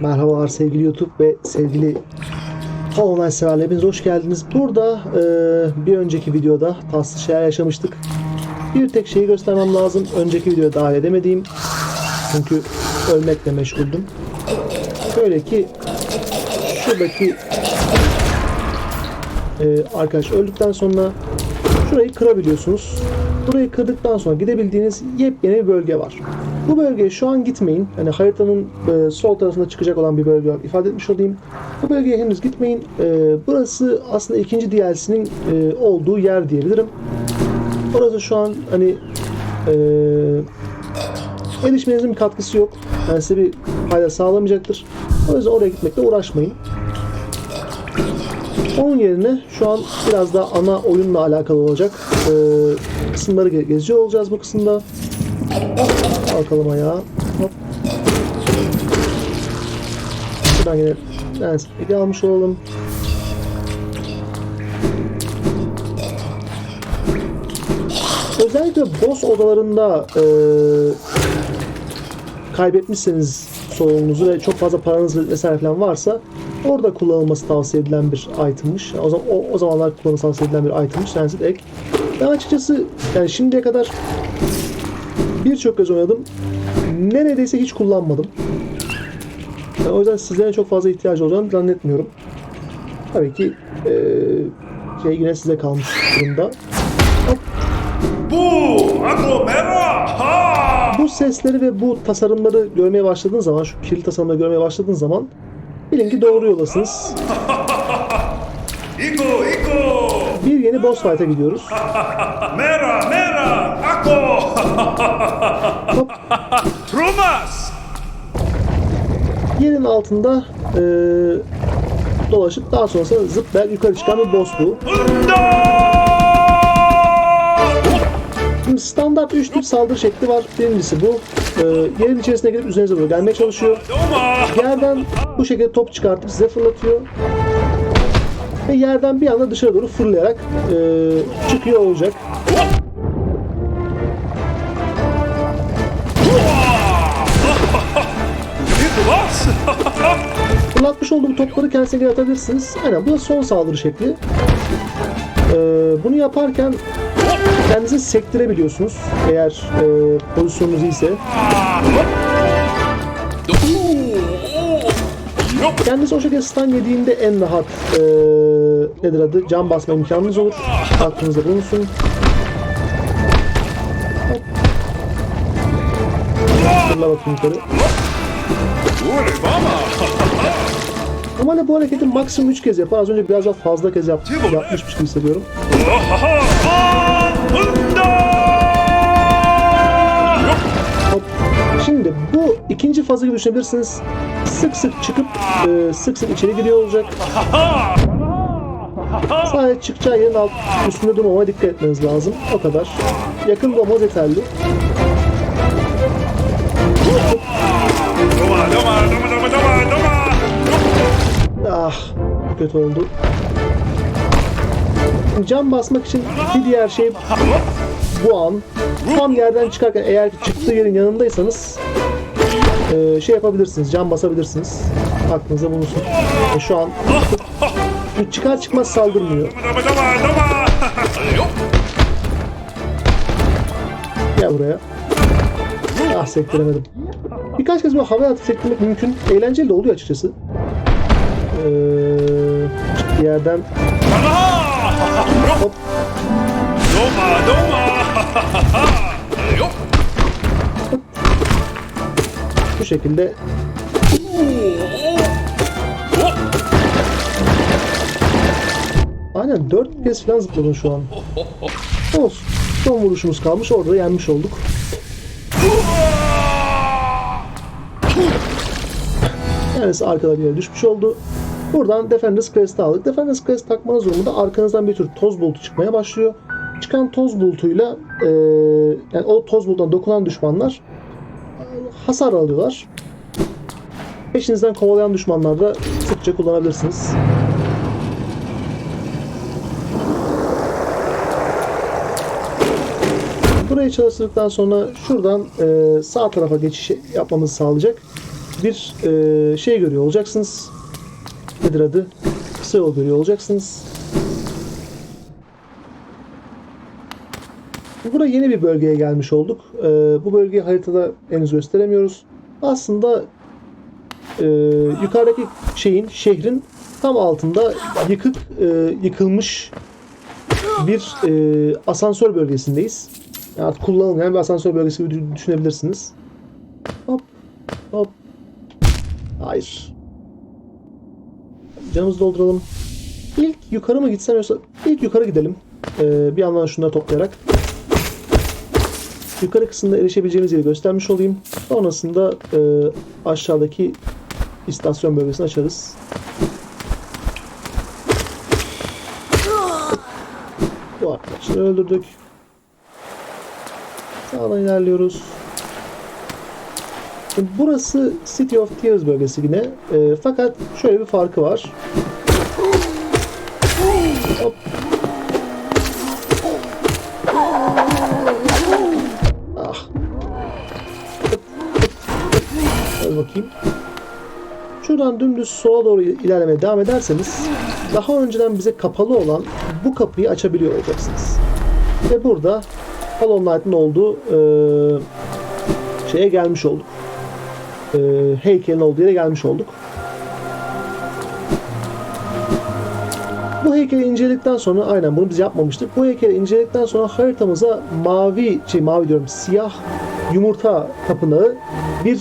Merhabalar sevgili YouTube ve sevgili Hollow severler. Hepiniz hoş geldiniz. Burada e, bir önceki videoda tatsız şeyler yaşamıştık. Bir tek şeyi göstermem lazım. Önceki videoya dahil edemediğim. Çünkü ölmekle meşguldüm. Şöyle ki şuradaki e, arkadaş öldükten sonra şurayı kırabiliyorsunuz. Burayı kırdıktan sonra gidebildiğiniz yepyeni bir bölge var. Bu bölgeye şu an gitmeyin. Hani haritanın e, sol tarafında çıkacak olan bir bölge var. ifade etmiş olayım. Bu bölgeye henüz gitmeyin. E, burası aslında ikinci DLC'nin e, olduğu yer diyebilirim. Orası şu an hani e, erişmenizin bir katkısı yok. Yani size bir fayda sağlamayacaktır. O yüzden oraya gitmekle uğraşmayın. Onun yerine şu an biraz daha ana oyunla alakalı olacak ee, kısımları ge- geziyor olacağız bu kısımda. Kalkalım ayağa. Hop. Şuradan yine lens egi almış olalım. Özellikle boss odalarında ee, kaybetmişseniz solununuzu ve çok fazla paranız vesaire falan varsa orada kullanılması tavsiye edilen bir itemmiş. O o, o zamanlar kullanılması tavsiye edilen bir itemmiş. Transit Egg. Ben açıkçası yani şimdiye kadar birçok kez oynadım. Neredeyse hiç kullanmadım. Yani o yüzden sizlere çok fazla ihtiyacı olacağını zannetmiyorum. Tabii ki eee şey yine size kalmış durumda. Bu aglomera ha! Bu sesleri ve bu tasarımları görmeye başladığın zaman, şu kirli tasarımları görmeye başladığın zaman bilin ki doğru yoldasınız. Yeni boss fight'a gidiyoruz. Mera mera! Ako! Hop, Rumas! yerin altında eee, dolaşıp daha sonrasında zıplayarak yukarı çıkan bir boss bu. Şimdi standart 3 tip saldırı şekli var. Birincisi bu. Eee, yerin içerisine girip üzerinize doğru gelmeye çalışıyor. Yerden bu şekilde top çıkartıp size fırlatıyor. Ve yerden bir anda dışarı doğru fırlayarak eee, çıkıyor olacak. Fırlatmış olduğum topları kendisine geri atabilirsiniz. Aynen bu da son saldırı şekli. Ee, bunu yaparken kendinizi sektirebiliyorsunuz. Eğer e, pozisyonunuz iyiyse. Kendinizi o şekilde stun yediğinde en rahat e, nedir adı can basma imkanınız olur. Aklınızda bulunsun. Fırla bakayım yukarı. Normalde bu hareketi maksimum 3 kez yapar. Az önce biraz daha fazla kez yap, yapmışmış gibi hissediyorum. Şimdi bu ikinci fazı gibi düşünebilirsiniz. Sık sık çıkıp e, sık sık içeri giriyor olacak. Sadece çıkacağı yerin alt, üstünde durmamaya dikkat etmeniz lazım. O kadar. Yakın olmanız yeterli. Ah kötü oldu. Cam basmak için bir diğer şey bu an tam yerden çıkarken eğer çıktığı yerin yanındaysanız e, şey yapabilirsiniz, cam basabilirsiniz. Aklınıza bulunsun. E, şu an çıkar çıkmaz saldırmıyor. Gel buraya. Ah sektiremedim. Birkaç kez bu havaya atıp sektirmek mümkün. Eğlenceli de oluyor açıkçası. Ee, çıktığı yerden şekilde Aynen 4 kez falan zıpladın şu an. Olsun. Son vuruşumuz kalmış. Orada da yenmiş olduk. Kendisi arkada bir yere düşmüş oldu. Buradan Defenders Crest'i aldık. Defenders Crest takmanız durumunda arkanızdan bir tür toz bulutu çıkmaya başlıyor. Çıkan toz bulutuyla eee, yani o toz bulutuna dokunan düşmanlar e, hasar alıyorlar. Peşinizden kovalayan düşmanlar da sıkça kullanabilirsiniz. Burayı çalıştırdıktan sonra şuradan e, sağ tarafa geçiş yapmamızı sağlayacak. bir e, şey görüyor olacaksınız. Nedir adı? Kısa yol görüyor olacaksınız. Burada yeni bir bölgeye gelmiş olduk. E, bu bölgeyi haritada henüz gösteremiyoruz. Aslında e, yukarıdaki şeyin, şehrin tam altında yıkık, e, yıkılmış bir e, asansör bölgesindeyiz. Yani kullanılmayan bir asansör bölgesi gibi dü- düşünebilirsiniz. Hop, hop. Hayır. Canımızı dolduralım. İlk yukarı mı gitsem yoksa ilk yukarı gidelim. E, bir yandan şunları toplayarak. Yukarı kısımda erişebileceğimiz yeri göstermiş olayım. Sonrasında e, aşağıdaki istasyon bölgesini açarız. Bu arkadaşları öldürdük. Sağdan ilerliyoruz. Burası City of Tears bölgesi yine. E, fakat şöyle bir farkı var. Bakayım. Şuradan dümdüz sola doğru ilerlemeye devam ederseniz daha önceden bize kapalı olan bu kapıyı açabiliyor olacaksınız. Ve burada Hollow Knight'ın olduğu e, şeye gelmiş olduk. E, heykelin olduğu yere gelmiş olduk. Bu heykeli inceledikten sonra aynen bunu biz yapmamıştık. Bu heykeli inceledikten sonra haritamıza mavi şey mavi diyorum siyah yumurta tapınağı bir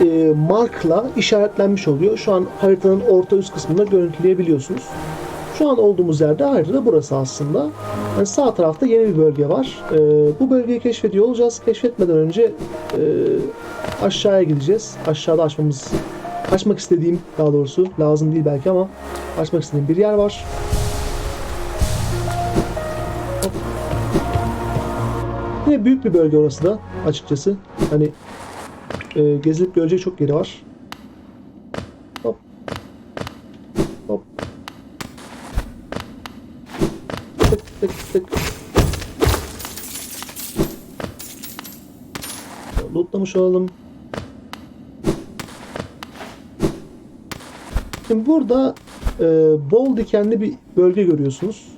e, markla işaretlenmiş oluyor. Şu an haritanın orta üst kısmında görüntüleyebiliyorsunuz. Şu an olduğumuz yerde haritada burası aslında. Yani sağ tarafta yeni bir bölge var. E, bu bölgeyi keşfediyor olacağız. Keşfetmeden önce e, aşağıya gideceğiz. Aşağıda açmamız açmak istediğim daha doğrusu lazım değil belki ama açmak istediğim bir yer var. Hop. Büyük bir bölge orası da açıkçası. Hani e, gezilip görecek çok yeri var. Hop. Hop. Tık tık tık. Lootlamış olalım. Şimdi burada e, bol dikenli bir bölge görüyorsunuz.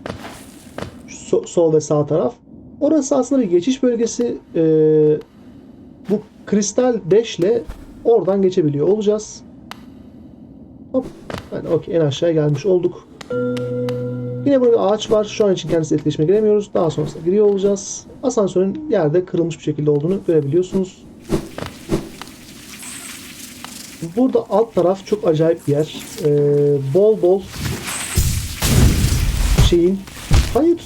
So- sol ve sağ taraf. Orası aslında bir geçiş bölgesi. E, kristal deşle oradan geçebiliyor olacağız. Hop. Yani okey en aşağıya gelmiş olduk. Yine burada bir ağaç var. Şu an için kendisi etkileşime giremiyoruz. Daha sonrasında giriyor olacağız. Asansörün yerde kırılmış bir şekilde olduğunu görebiliyorsunuz. Burada alt taraf çok acayip bir yer. Ee, bol bol şeyin hayır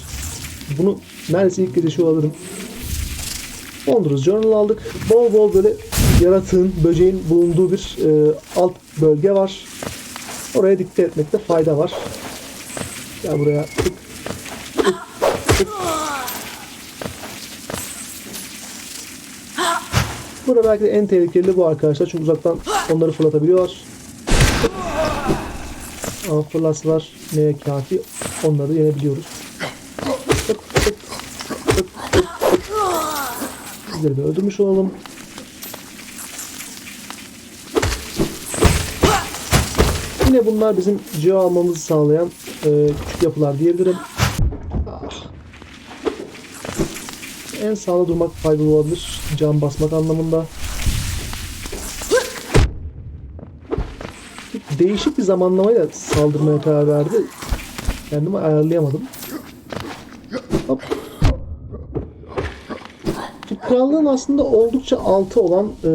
bunu neredeyse ilk yaşıyor alırım. Wondrous Journal aldık. Bol bol böyle yaratığın, böceğin bulunduğu bir e, alt bölge var. Oraya dikkat etmekte fayda var. Gel buraya. Tık, tık, tık. Burada belki de en tehlikeli bu arkadaşlar. Çünkü uzaktan onları fırlatabiliyorlar. Ama fırlatsalar neye kafi onları yenebiliyoruz. Tık, tık, tık, tık, tık. Bizleri de öldürmüş olalım. Yine bunlar bizim geo almamızı sağlayan e, küçük yapılar diyebilirim. En sağda durmak faydalı olabilir. Can basmak anlamında. Değişik bir zamanlamayla saldırmaya karar verdi. Kendimi ayarlayamadım. Krallığın aslında oldukça altı olan e,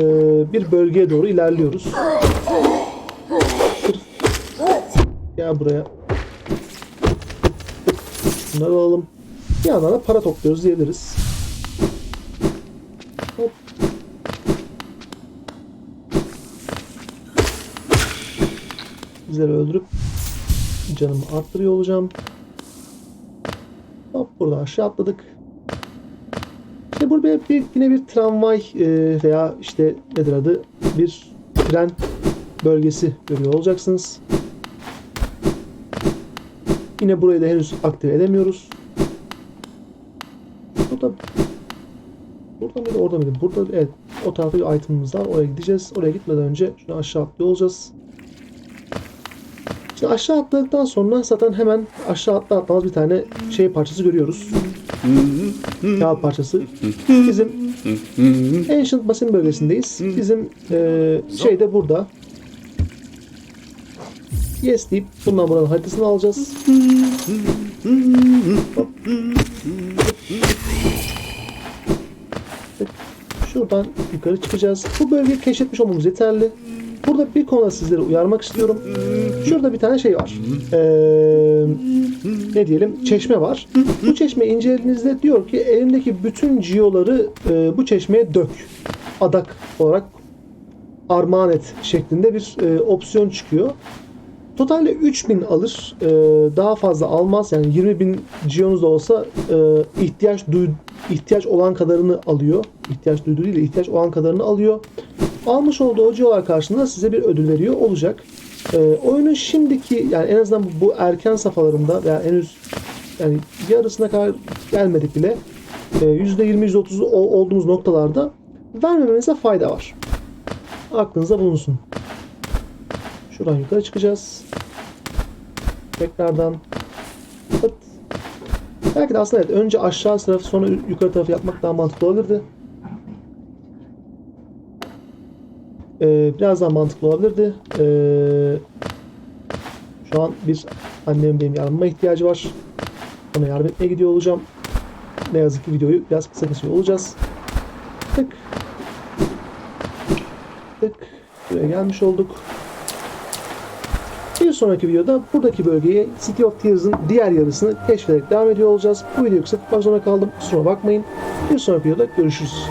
bir bölgeye doğru ilerliyoruz. Gel buraya. Bunları alalım. Bir yandan da para topluyoruz diyebiliriz. Hop. Bizleri öldürüp canımı arttırıyor olacağım. Hop buradan aşağı atladık. İşte burada bir, yine bir tramvay e, veya işte nedir adı bir tren bölgesi görüyor olacaksınız. Yine burayı da henüz aktive edemiyoruz. Burada burada mıydı orada mıydı? Burada evet O tarafta bir item'ımız var. Oraya gideceğiz. Oraya gitmeden önce şunu aşağı atlıyor olacağız. Şimdi aşağı atladıktan sonra zaten hemen aşağı atla atlamaz bir tane şey parçası görüyoruz. Kağıt parçası. Bizim Ancient Basin bölgesindeyiz. Bizim e, şey de burada. Yes deyip bundan buranın haritasını alacağız. Şuradan yukarı çıkacağız. Bu bölgeyi keşfetmiş olmamız yeterli. Burada bir konuda sizleri uyarmak istiyorum. Şurada bir tane şey var. Ee, ne diyelim? Çeşme var. Bu çeşmeyi incelediğinizde diyor ki elindeki bütün ciyoları e, bu çeşmeye dök. Adak olarak armağan et şeklinde bir e, opsiyon çıkıyor. Totalde 3000 alır. Ee, daha fazla almaz. Yani 20 bin ciyonuz da olsa e, ihtiyaç duy ihtiyaç olan kadarını alıyor. İhtiyaç duyduğu değil de ihtiyaç olan kadarını alıyor. Almış olduğu o ciyolar karşılığında size bir ödül veriyor olacak. Ee, oyunun şimdiki yani en azından bu erken safhalarında yani henüz yani yarısına kadar gelmedik bile e, %20 %30 o- olduğumuz noktalarda vermemenize fayda var. Aklınızda bulunsun. Şuradan yukarı çıkacağız. Tekrardan Pıt. Belki de aslında evet, önce aşağı tarafı sonra yukarı tarafı yapmak daha mantıklı olabilirdi. Ee, biraz daha mantıklı olabilirdi. Ee, şu an bir annemin benim yardımıma ihtiyacı var. Ona yardım etmeye gidiyor olacağım. Ne yazık ki videoyu biraz kısa kesiyor olacağız. Tık. Tık. Buraya gelmiş olduk. Bir sonraki videoda buradaki bölgeyi City of Tears'ın diğer yarısını keşfederek devam ediyor olacağız. Bu videoyu kısa tutmak zorunda kaldım. Kusura bakmayın. Bir sonraki videoda görüşürüz.